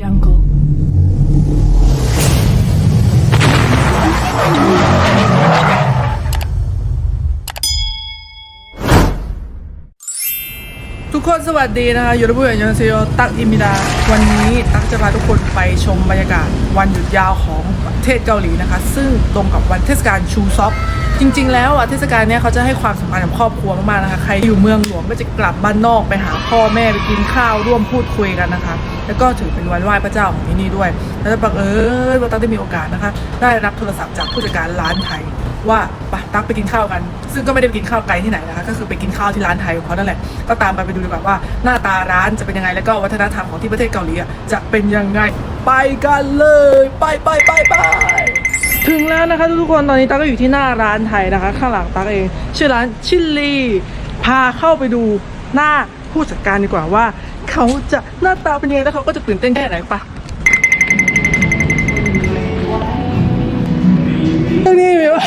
jungle. ทุกคนสวัสดีนะคะยูทูบเบอร์ยอนเซโยตักอิมิดา วันนี้ตักจะพาทุกคนไปชมบรรยากาศวันหยุดยาวของประเทศเกาหลีนะคะ ซึ่งตรงกับวันเทศกาลชูซอปจริง ๆ แล้วอะเทศกาลเนี้ยเขาจะให้ความสำคัญกับครอบครัวมากๆนะคะ ใครอยู่เมืองหลวงก็จะกลับบ้านนอกไปหาพ่อแม่ไปกินข้าวร่วมพูดคุยกันนะคะ แล้วก็ถือเป็นวันไหว้พระเจ้าของที่นี่ด้วย แล้วบังเอิญว่าตั๊กได้มีโอกาสนะคะ ได้รับโทรศัพท์จากผู้จัดการร้านไทยว่าไปตั๊กไปกินข้าวกัน ซึ่งก็ไม่ได้ไปกินข้าวไกลที่ไหนนะคะ ก็คือไปกินข้าวที่ร้านไทยของเขานั่นแหละ ก็ตามไปไปดูดีกว่าว่า หน้าตาร้านจะเป็นยังไง แล้วก็วัฒนธรรมของที่ประเทศเกาหลีจะเป็นยังไง ไปกันเลย ไปไปไปไปถึงแล้วนะคะทุกคนตอนนี้ตั๊กก็อยู่ที่หน้าร้านไทยนะคะ ข้างหลังตั๊กเอง ชื่อร้านชิลลีพาเข้าไปดูหน้าผู้จัดการดีกว่าว่า เขาจะหน้าตาเป็นยังไงแล้วเขาก็จะตื่นเต้นแค่ไหนไปะนี่มีวะ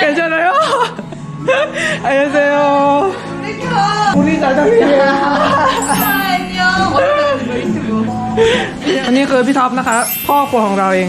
괜찮아요? 안녕하세요. 우리 사장님이에요. 안녕. 어떻게 너 인터뷰? อันนี้คือพี่ท็อปนะคะ พ่อครัวของเราเอง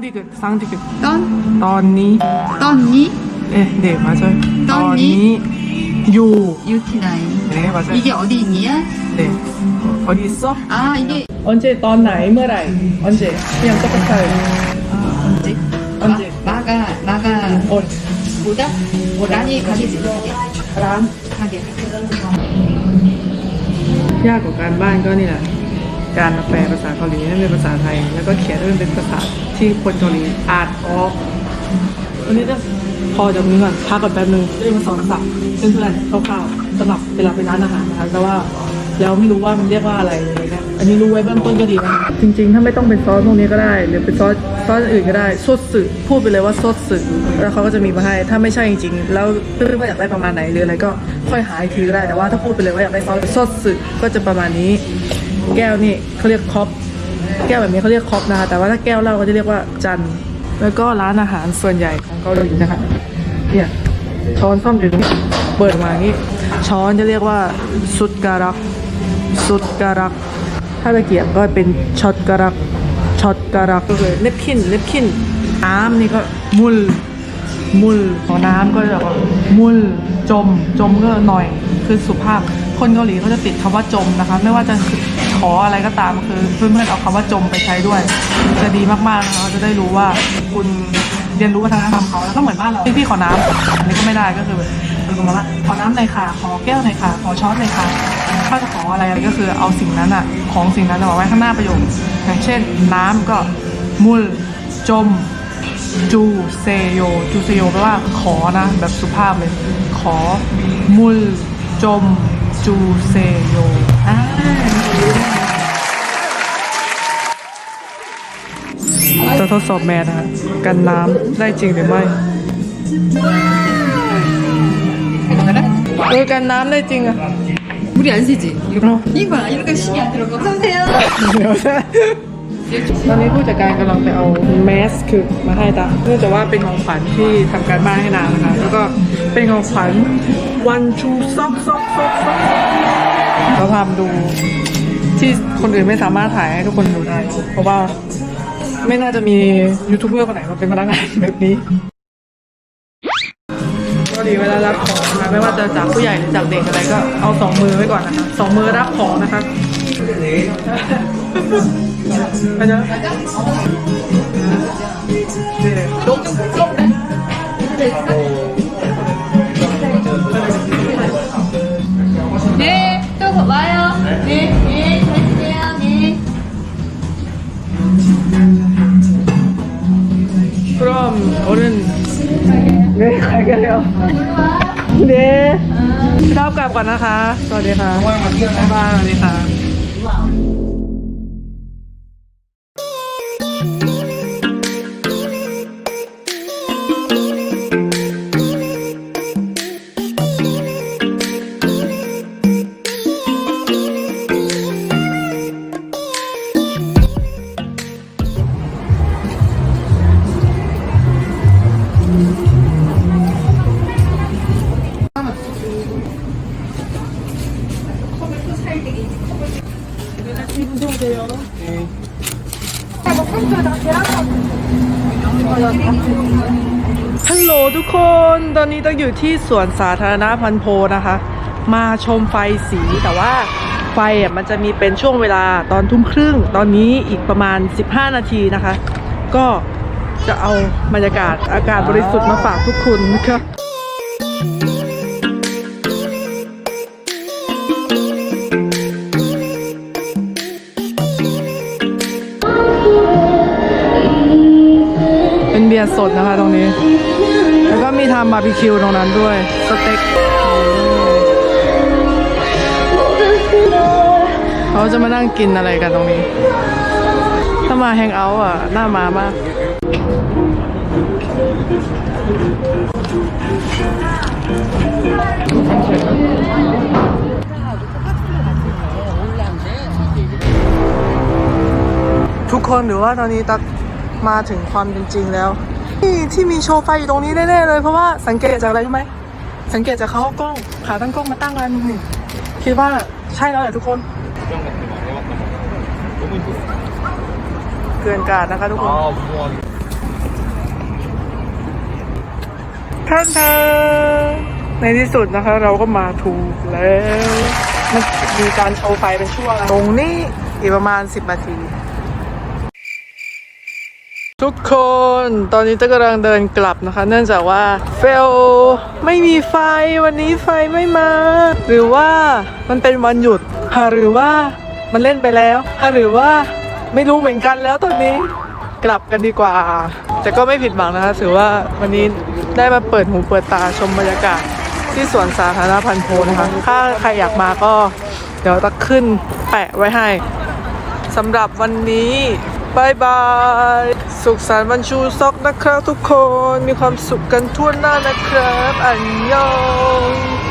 쌍디귿, 쌍디귿. 떤, 떤니 떤니, 네, 네, 맞아요. 떤니 요. 유티나이. 네, 맞아요. 이게 어디 있니야? 네. 어, 어디 있어? 아, 이게 언제 떠나이 머라이 언제? 그냥 똑같아요. 뭐지? 언제? 마, 나가 마가 어, 뭐다? 뭐, 란이 가게지. 가게. 란. 가게. 야구 간반 건이라. การมาแปลภาษาเกาหลีให้เป็นภาษาไทย แล้วก็เขียนให้มันเป็นภาษาที่คนเกาหลีอ่านออกวันนี้จะพอจากนี้ก่อนพักก่อนแป๊บนึงจะมาสอนศัพท์เพื่อนๆคร่าวๆสำหรับเวลาไปร้านอาหารนะคะแต่ว่าแล้วไม่รู้ว่ามันเรียกว่าอะไรอะไรเงี้ยอันนี้รู้ไว้เบื้องต้นก็ดีนะจริงๆ ถ้าไม่ต้องเป็นซอสพวกนี้ก็ได้ หรือเป็นซอสซอสอื่นก็ได้ซดสึพูดไปเลยว่าซดสึแล้วเขาก็จะมีมาให้ถ้าไม่ใช่จริงๆ แล้วเพื่อนๆว่าอยากได้ประมาณไหนหรืออะไรก็ค่อยหาอีกทีก็ได้แต่ว่าถ้าพูดไปเลยว่าอยากได้ซอสซดสึก็จะประมาณนี้ แก้วนี่เขาเรียกคอปแก้วแบบนี้เขาเรียกคอปนะคะแต่ว่าถ้าแก้วเหล้าเขาจะเรียกว่าจัน แล้วก็ร้านอาหารส่วนใหญ่ของเกาหลีนะคะเนี่ยช้อนซ่อมอยู่ตรงนี้เปิดมาอย่างนี้ ช้อนจะเรียกว่าสุดการักสุดการัก ถ้าตะเกียบก็เป็นช็อตการักช็อตการักก็คือเนปคินเนปคินน้ำนี่ก็มุลมุลของน้ำก็จะแบบว่ามุลจมจมก็หน่อยคือสุภาพ คนเกาหลีเขาจะติดคำว่าจมนะคะ ไม่ว่าจะขออะไรก็ตามคือเพื่อนๆเอาคำว่าจมไปใช้ด้วย จะดีมากๆนะคะจะได้รู้ว่าคุณเรียนรู้วัฒนธรรมเขาแล้วก็เหมือนบ้านเราพี่ๆขอน้ำอันนี้ก็ไม่ได้ก็คือเป็นประมาณว่าขอน้ำหน่อยค่ะขอแก้วหน่อยค่ะขอช้อนหน่อยค่ะถ้าจะขออะไรก็คือเอาสิ่งนั้นอะของสิ่งนั้นเอาไว้ข้างหน้าประโยคอย่างเช่น น้ำก็มุลจมจูเซโยจูเซโยแปลว่าขอนะ แบบสุภาพเลย ขอมุลจม จูเซโยอ่าจะทดสอบแมนนะคะกันน้ำได้จริงหรือไม่ 그래? เออกันน้ำได้จริงอะ 물이 안 새지? 이거 어. 이거 봐. 이렇게 심이 안 들어가. 어서오세요. ตอนนี้ผู้จัดการกำลังไปเอาแมสคือมาให้ตาเนื่องจากว่าเป็นของขวัญที่ทำการบ้านให้นางนะคะ แล้วก็เป็นของขวัญวันชูซอกซอกซอกซอกเราทำดูที่คนอื่นไม่สามารถถ่ายให้ทุกคนดูได้ เพราะว่าไม่น่าจะมียูทูบเบอร์คนไหนมาเป็นพนักงานแบบนี้ก็ดีเวลารับของนะคะไม่ว่าจะจากผู้ใหญ่หรือจากเด็กอะไรก็เอาสองมือไว้ก่อนนะคะสองมือรับของนะคะ ไปเนอะลุกลุก 네. 또 와요. 네. 네. 잘 지내요. 네. 그럼 어른 네 갈게요 เด้พี่ท็อปกลับก่อนนะคะ สวัสดีค่ะว่างมาเที่ยวนะบ้านสวัสดีค่ะ ฮัลโหลทุกคน ตอนนี้ต้องอยู่ที่สวนสาธารณะพันโพนะคะ มาชมไฟสีแต่ว่าไฟอะมันจะมีเป็นช่วงเวลาตอนทุ่มครึ่ง ตอนนี้อีกประมาณ 15 นาทีนะคะ ก็ จะเอาบรรยากาศอากาศบริสุทธิ์มาฝากทุกคนนะคะเป็นเบียร์สดนะคะตรงนี้ แล้วก็มีทำบาร์บีคิวตรงนั้นด้วย สเต็กเขาจะมานั่งกินอะไรกันตรงนี้ ถ้ามาแฮงเอาท์อะ น่ามามาก ทุกคนหรือว่าตอนนี้ตักมาถึงความเป็นจริงแล้ว ที่ที่มีโชว์ไฟอยู่ตรงนี้แน่ๆเลยเพราะว่าสังเกตจากอะไรรู้ไหมสังเกตจากเขากล้องขาตั้งกล้องมาตั้งกันนี่คิดว่าใช่แล้วแหละทุกคน เกินการนะคะทุกคน ท่านเธอในที่สุดนะคะเราก็มาถูกแล้วมันมีการโชว์ไฟเป็นช่วง ตรงนี้อีกประมาณ 10นาที ทุกคนตอนนี้เต้ากำลังเดินกลับนะคะ เนื่องจากว่าเฟลไม่มีไฟวันนี้ไฟไม่มา หรือว่ามันเป็นวันหยุดหาหรือว่ามันเล่นไปแล้วหรือว่าไม่รู้เหมือนกันแล้วตอนนี้ กลับกันดีกว่า แต่ก็ไม่ผิดหวังนะคะถือว่าวันนี้ได้มาเปิดหูเปิดตาชมบรรยากาศที่สวนสาธารณะพันโพนะคะ ถ้าใครอยากมาก็เดี๋ยวตักขึ้นแปะไว้ให้สำหรับวันนี้บายบาย สุขสันต์วันชูซอกนะครับทุกคน มีความสุขกันทั่วหน้านะครับ อันยอง